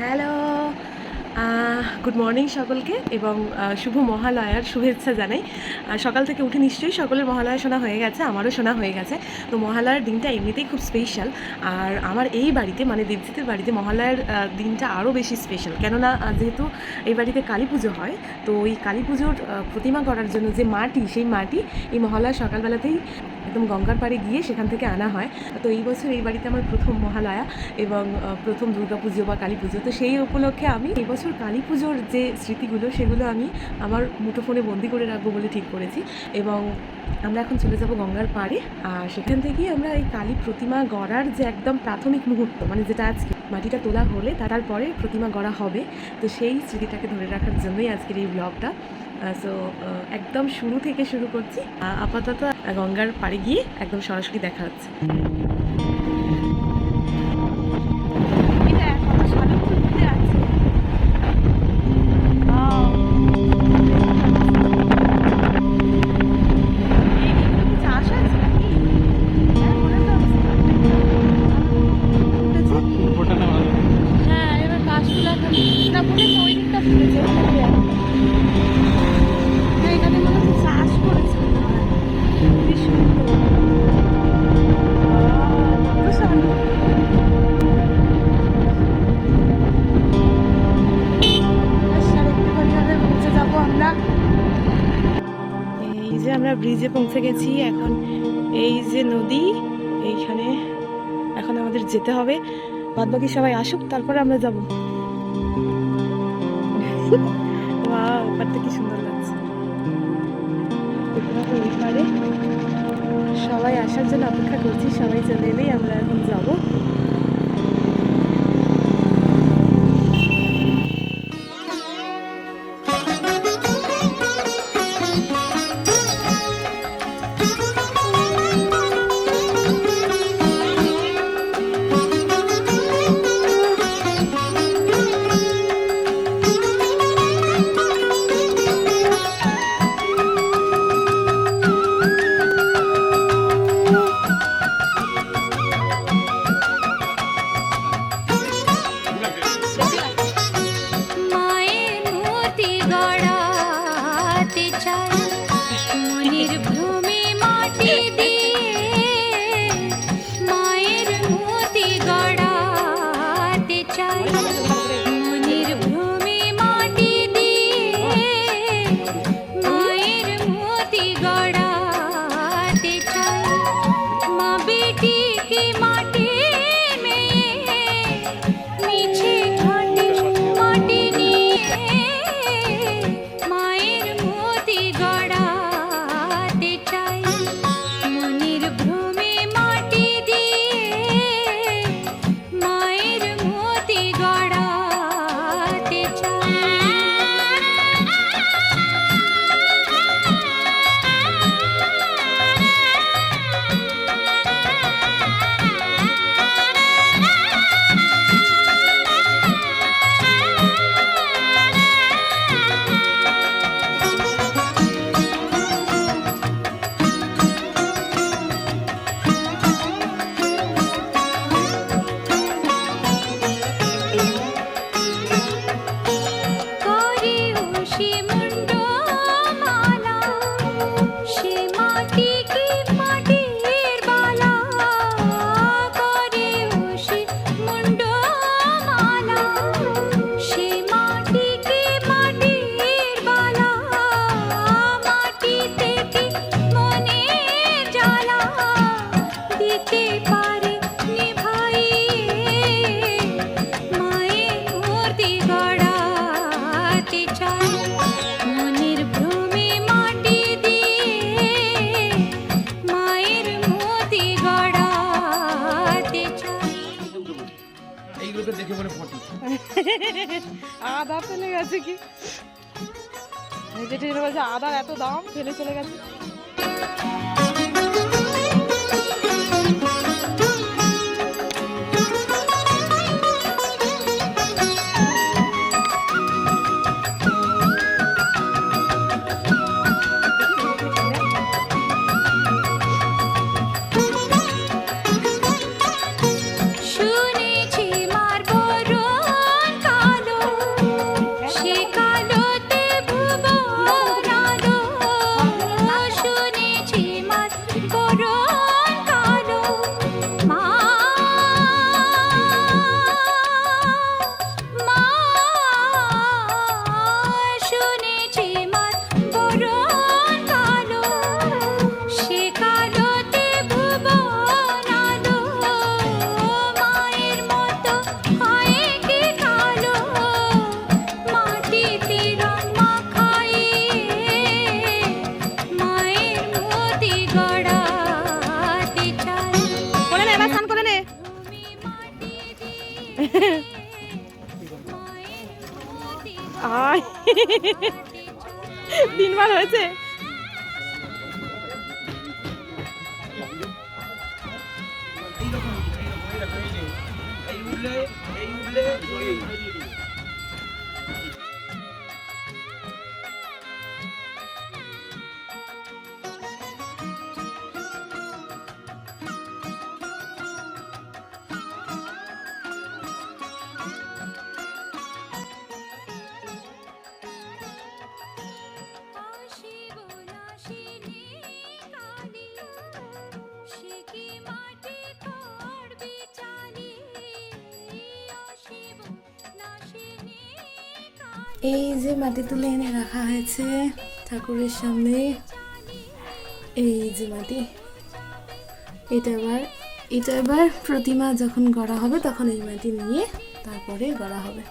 Hello good morning সকলকে এবং শুভ মহালয়ার শুভেচ্ছা জানাই। সকাল থেকে উঠে নিশ্চয়ই সকলের মহালয়া শোনা হয়ে গেছে, আমারও শোনা হয়ে গেছে। তো মহালয়ার দিনটা এমনিতেই খুব স্পেশাল আর আমার এই বাড়িতে মানে দেবজিতের বাড়িতে মহালয়ার দিনটা আরও বেশি স্পেশাল কেননা যেহেতু এই বাড়িতে কালী পুজো হয়, তো এই কালী পুজোর প্রতিমা করার জন্য যে মাটি, সেই মাটি এই মহালয়া সকালবেলাতেই একদম গঙ্গার পাড়ে গিয়ে সেখান থেকে আনা হয়। তো এই বছর এই বাড়িতে আমার প্রথম মহালয়া এবং প্রথম দুর্গাপুজো বা কালী পুজো। তো সেই উপলক্ষে আমি এই বছর কালী পুজোর যে স্মৃতিগুলো, সেগুলো আমি আমার মুঠোফোনে বন্দি করে রাখব বলে ঠিক করেছি। এবং আমরা এখন চলে যাব গঙ্গার পাড়ে। আর সেখান থেকেই আমরা এই কালী প্রতিমা গড়ার যে একদম প্রাথমিক মুহূর্ত মানে যেটা আজকে মাটিটা তোলা হলে, তারপরে প্রতিমা গড়া হবে। তো সেই স্মৃতিটাকে ধরে রাখার জন্যই আজকের এই ব্লগটা। সো একদম শুরু থেকে শুরু করছি। আপাতত গঙ্গার পাড়ে গিয়ে একদম সরাসরি দেখা হচ্ছে। হ্যাঁ এবার এখন না ওই দিকটা ফুটেছে। আমরা ব্রিজে পৌঁছে গেছি, এখন এই যে নদী, এইখানে এখন আমাদের যেতে হবে। বাদ বাকি সবাই আসুক, তারপরে আমরা যাব। ওয়াও, ব্যাপারটা কি সুন্দর দেখতে পারে সবাই আসার জন্য অপেক্ষা করছি সবাই চলে এলেই আমরা এখন যাব। गाडा तिच्या এইগুলোকে দেখে বলে পটি আদা ফেলে গেছে কি? যেটা বলছে আদার এত দাম, ফেলে চলে গেছে। তিনবার হয়েছে। এই উঠলে এই উঠলে। এই যে মাটি তুলে এনে রাখা হয়েছে ঠাকুরের সামনে। এই যে মাটি। এটা এবার এটা এবার প্রতিমা যখন গড়া হবে তখন এই মাটি নিয়ে তারপরে গড়া হবে।